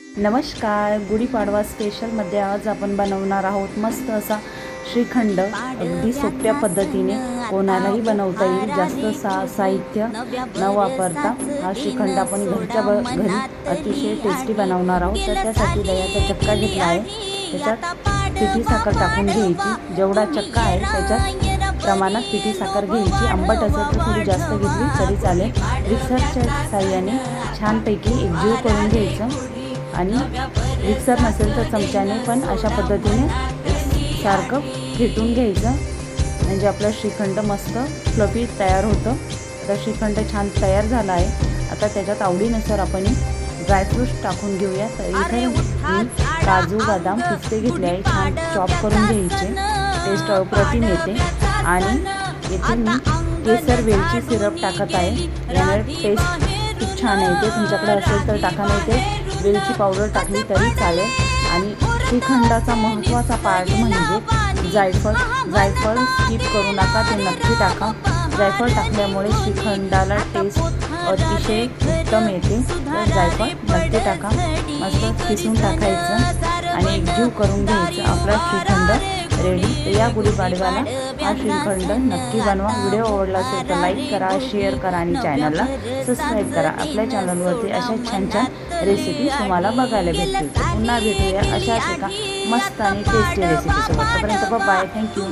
नमस्कार गुढीपाडवा स्पेशलमध्ये आज आपण बनवणार आहोत मस्त असा श्रीखंड. अगदी सोप्या पद्धतीने कोणालाही बनवता येईल. जास्त सा साहित्य न वापरता हा श्रीखंड आपण घरच्या ब घरी अतिशय टेस्टी बनवणार आहोत. तर त्यासाठी दह्याचा चक्का घेतला आहे. त्याच्यात पिठी साखर टाकून घ्यायची. जेवढा चक्का आहे त्याच्यात प्रमाणात पिठी साखर घ्यायची. आंबट असेल तर थोडी जास्त घेतली तरी चालेल. मिक्सरच्या साह्याने छानपैकी एकजीव करून घ्यायचं. आणि मिक्सर नसेल तर चमच्याने पण अशा पद्धतीने सारखं फेटून घ्यायचं. म्हणजे आपलं श्रीखंड मस्त फ्लफी तयार होतं. आता श्रीखंड छान तयार झाला आहे. आता त्याच्यात आवडीनुसार आपण ड्रायफ्रूट्स टाकून घेऊया. तर इथे मी काजू बदाम पिस्ते घेतले आहे छान चॉप करून घ्यायचे. टेस्ट अप्रतिम येते. आणि येथे मी केसर वेलची सिरप टाकत आहे. यामुळे टेस्ट खूप छान येते. तुमच्याकडे असेल तर टाका नाही ते वेलची पावडर टाकली तरी चालेल. आणि श्रीखंडाचा महत्त्वाचा पार्ट म्हणजे जायफळ. जायफळ स्किप करू नका ते नक्की टाका. जायफळ टाकल्यामुळे श्रीखंडाला टेस्ट अतिशय उत्तम येते. तर जायफळ नक्की टाका. मस्त किसून टाकायचं. आणि जीव करून घ्यायचं. आपला श्रीखंड रेडी तर या गुढीपाडव्याला हा श्रीखंड नक्की बनवा. व्हिडिओ आवडला असेल तर लाईक करा शेअर करा आणि चॅनलला सबस्क्राईब करा. आपल्या चॅनलवरती अशा छान छान रेसिपी तुम्हाला बघायला भेटतील. पुन्हा भेटूया अशाच एका मस्त आणि टेस्टी रेसिपीसोबत तोपर्यंत बाय थँक्यू